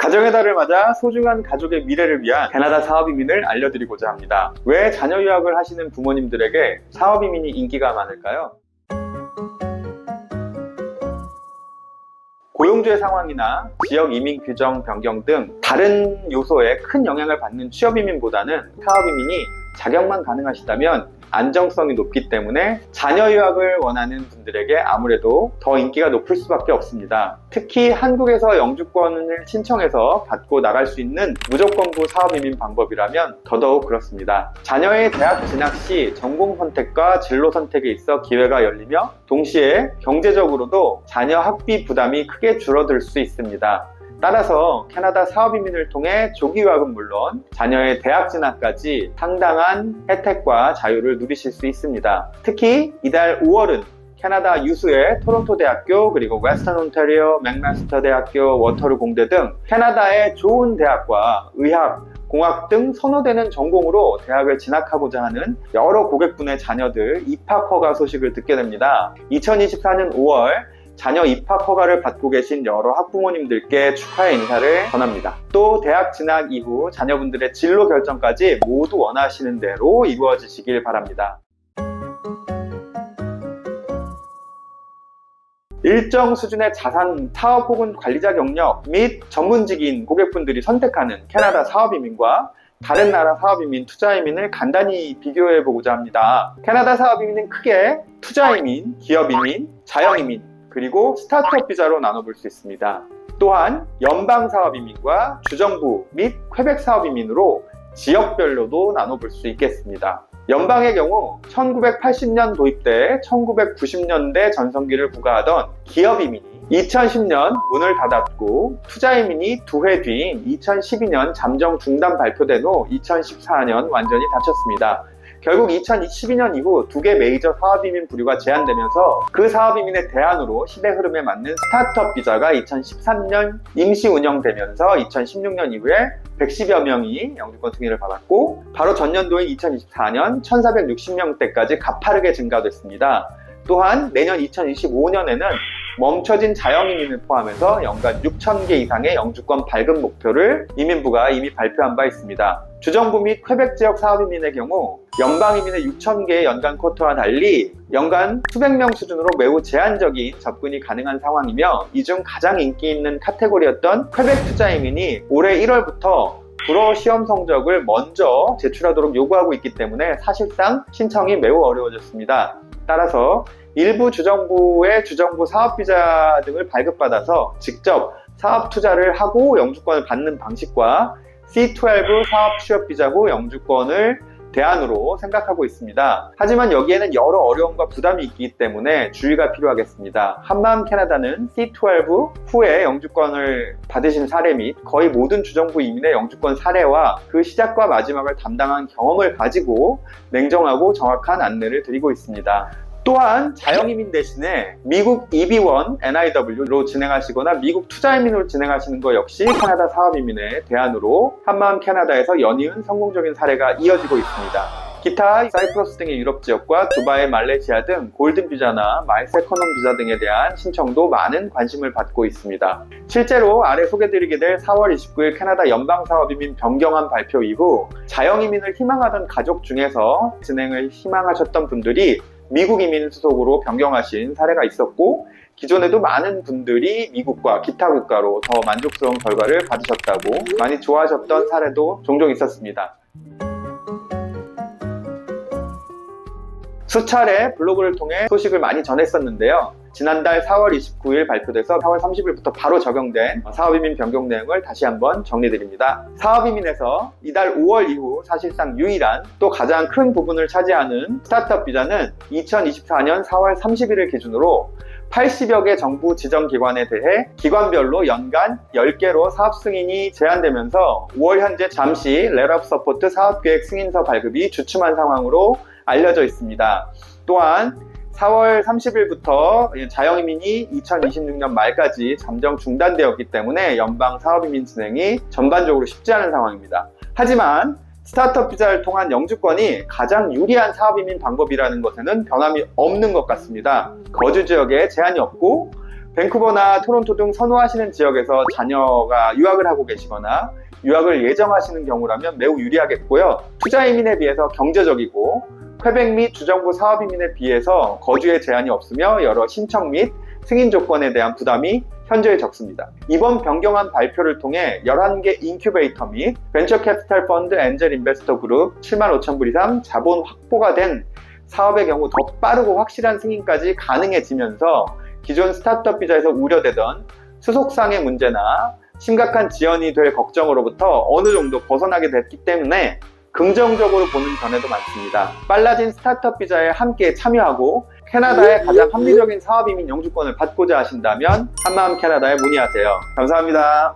가정의 달을 맞아 소중한 가족의 미래를 위한 캐나다 사업이민을 알려드리고자 합니다. 왜 자녀 유학을 하시는 부모님들에게 사업이민이 인기가 많을까요? 고용주의 상황이나 지역 이민 규정 변경 등 다른 요소에 큰 영향을 받는 취업 이민보다는 사업 이민이 자격만 가능하시다면 안정성이 높기 때문에 자녀 유학을 원하는 분들에게 아무래도 더 인기가 높을 수밖에 없습니다. 특히 한국에서 영주권을 신청해서 받고 나갈 수 있는 무조건부 사업 이민 방법이라면 더더욱 그렇습니다. 자녀의 대학 진학 시 전공 선택과 진로 선택에 있어 기회가 열리며 동시에 경제적으로도 자녀 학비 부담이 크게 줄어들 수 있습니다. 따라서 캐나다 사업 이민을 통해 조기 유학은 물론 자녀의 대학 진학까지 상당한 혜택과 자유를 누리실 수 있습니다. 특히 이달 5월은 캐나다 유수의 토론토 대학교 그리고 웨스턴 온타리오 맥마스터 대학교 워터루 공대 등 캐나다의 좋은 대학과 의학 공학 등 선호되는 전공으로 대학을 진학하고자 하는 여러 고객분의 자녀들 입학 허가 소식을 듣게 됩니다. 2024년 5월 자녀 입학 허가를 받고 계신 여러 학부모님들께 축하의 인사를 전합니다. 또 대학 진학 이후 자녀분들의 진로 결정까지 모두 원하시는 대로 이루어지시길 바랍니다. 일정 수준의 자산, 사업 혹은 관리자 경력 및 전문직인 고객분들이 선택하는 캐나다 사업이민과 다른 나라 사업이민, 투자이민을 간단히 비교해 보고자 합니다. 캐나다 사업이민은 크게 투자이민, 기업이민, 자영이민, 그리고 스타트업 비자로 나눠볼 수 있습니다. 또한 연방 사업이민과 주정부 및 퀘벡 사업이민으로 지역별로도 나눠볼 수 있겠습니다. 연방의 경우 1980년 도입돼 1990년대 전성기를 부과하던 기업이민이 2010년 문을 닫았고 투자이민이 두해 뒤인 2012년 잠정 중단 발표된 후 2014년 완전히 닫혔습니다. 결국 2012년 이후 두 개 메이저 사업이민 부류가 제한되면서 그 사업이민의 대안으로 시대 흐름에 맞는 스타트업 비자가 2013년 임시 운영되면서 2016년 이후에 110여 명이 영주권 승인을 받았고 바로 전년도인 2024년 1460명대까지 가파르게 증가됐습니다. 또한 내년 2025년에는 멈춰진 자영이민을 포함해서 연간 6,000개 이상의 영주권 발급 목표를 이민부가 이미 발표한 바 있습니다. 주정부 및 퀘벡 지역 사업이민의 경우 연방이민의 6,000개의 연간 쿼터와 달리 연간 수백 명 수준으로 매우 제한적인 접근이 가능한 상황이며 이 중 가장 인기 있는 카테고리였던 퀘벡 투자이민이 올해 1월부터 불어 시험 성적을 먼저 제출하도록 요구하고 있기 때문에 사실상 신청이 매우 어려워졌습니다. 따라서 일부 주정부의 주정부 사업비자 등을 발급받아서 직접 사업 투자를 하고 영주권을 받는 방식과 C12 사업 취업비자 후 영주권을 대안으로 생각하고 있습니다. 하지만 여기에는 여러 어려움과 부담이 있기 때문에 주의가 필요하겠습니다. 한마음 캐나다는 C12 후에 영주권을 받으신 사례 및 거의 모든 주정부 이민의 영주권 사례와 그 시작과 마지막을 담당한 경험을 가지고 냉정하고 정확한 안내를 드리고 있습니다. 또한 자영이민 대신에 미국 EB1 NIW로 진행하시거나 미국 투자이민으로 진행하시는 것 역시 캐나다 사업이민의 대안으로 한마음 캐나다에서 연이은 성공적인 사례가 이어지고 있습니다. 기타 사이프러스 등의 유럽 지역과 두바이, 말레이시아 등 골든 비자나 에코놈 비자 등에 대한 신청도 많은 관심을 받고 있습니다. 실제로 아래 소개드리게 될 4월 29일 캐나다 연방 사업이민 변경안 발표 이후 자영이민을 희망하던 가족 중에서 진행을 희망하셨던 분들이 미국 이민 수속으로 변경하신 사례가 있었고 기존에도 많은 분들이 미국과 기타 국가로 더 만족스러운 결과를 받으셨다고 많이 좋아하셨던 사례도 종종 있었습니다. 수차례 블로그를 통해 소식을 많이 전했었는데요. 지난달 4월 29일 발표돼서 4월 30일부터 바로 적용된 사업이민 변경 내용을 다시 한번 정리드립니다. 사업이민에서 이달 5월 이후 사실상 유일한 또 가장 큰 부분을 차지하는 스타트업 비자는 2024년 4월 30일을 기준으로 80여 개 정부 지정 기관에 대해 기관별로 연간 10개로 사업 승인이 제한되면서 5월 현재 잠시 렐업 서포트 사업 계획 승인서 발급이 주춤한 상황으로 알려져 있습니다. 또한 4월 30일부터 자영이민이 2026년 말까지 잠정 중단되었기 때문에 연방 사업이민 진행이 전반적으로 쉽지 않은 상황입니다. 하지만 스타트업 비자를 통한 영주권이 가장 유리한 사업이민 방법이라는 것에는 변함이 없는 것 같습니다. 거주 지역에 제한이 없고 밴쿠버나 토론토 등 선호하시는 지역에서 자녀가 유학을 하고 계시거나 유학을 예정하시는 경우라면 매우 유리하겠고요. 투자 이민에 비해서 경제적이고 퀘벡 및 주정부 사업 이민에 비해서 거주에 제한이 없으며 여러 신청 및 승인 조건에 대한 부담이 현저히 적습니다. 이번 변경안 발표를 통해 11개 인큐베이터 및 벤처 캐피탈 펀드 엔젤 인베스터 그룹 7만 5천 불 이상 자본 확보가 된 사업의 경우 더 빠르고 확실한 승인까지 가능해지면서 기존 스타트업 비자에서 우려되던 수속상의 문제나 심각한 지연이 될 걱정으로부터 어느 정도 벗어나게 됐기 때문에 긍정적으로 보는 견해도 많습니다. 빨라진 스타트업 비자에 함께 참여하고 캐나다의 가장 합리적인 사업 이민 영주권을 받고자 하신다면 한마음 캐나다에 문의하세요. 감사합니다.